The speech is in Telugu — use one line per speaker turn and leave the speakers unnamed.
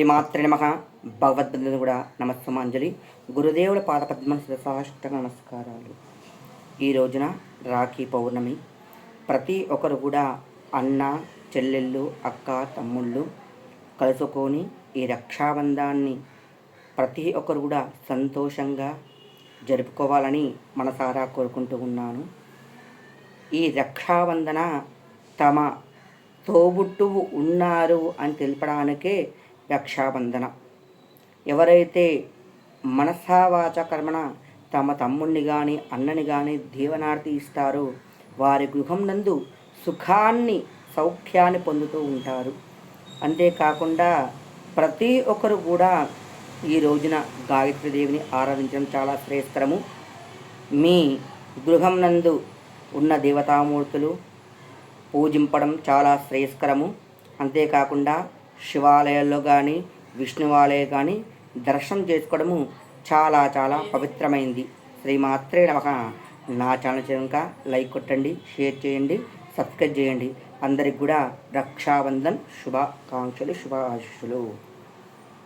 శ్రీమాత్రి నమ. భగవద్బంధుని కూడా నమస్సమాంజలి. గురుదేవుల పాదపద్మ సహస్ట నమస్కారాలు. ఈ రోజున రాఖీ పౌర్ణమి. ప్రతి ఒక్కరు కూడా అన్న చెల్లెళ్ళు అక్క తమ్ముళ్ళు కలుసుకొని ఈ రక్షాబంధాన్ని ప్రతి ఒక్కరు కూడా సంతోషంగా జరుపుకోవాలని మనసారా కోరుకుంటూ ఉన్నాను. ఈ రక్షాబంధన తమ తోబుట్టువు ఉన్నారు అని తెలపడానికే రక్షాబంధన. ఎవరైతే మనసావాచ కర్మణ తమ తమ్ముణ్ణి కానీ అన్నని కానీ దీవనార్థి ఇస్తారో వారి గృహం నందు సుఖాన్ని సౌఖ్యాన్ని పొందుతూ ఉంటారు. అంతేకాకుండా ప్రతి ఒక్కరు కూడా ఈ రోజున గాయత్రీదేవిని ఆరాధించడం చాలా శ్రేయస్కరము. మీ గృహం నందు ఉన్న దేవతామూర్తులు పూజింపడం చాలా శ్రేయస్కరము. అంతేకాకుండా శివాలయాల్లో కానీ విష్ణువాలయం కానీ దర్శనం చేసుకోవడము చాలా చాలా పవిత్రమైంది. శ్రీమాత్రే నమః. నా ఛానల్ చేయక లైక్ కొట్టండి షేర్ చేయండి సబ్స్క్రైబ్ చేయండి. అందరికి కూడా రక్షాబంధన్ శుభాకాంక్షలు శుభాశిషులు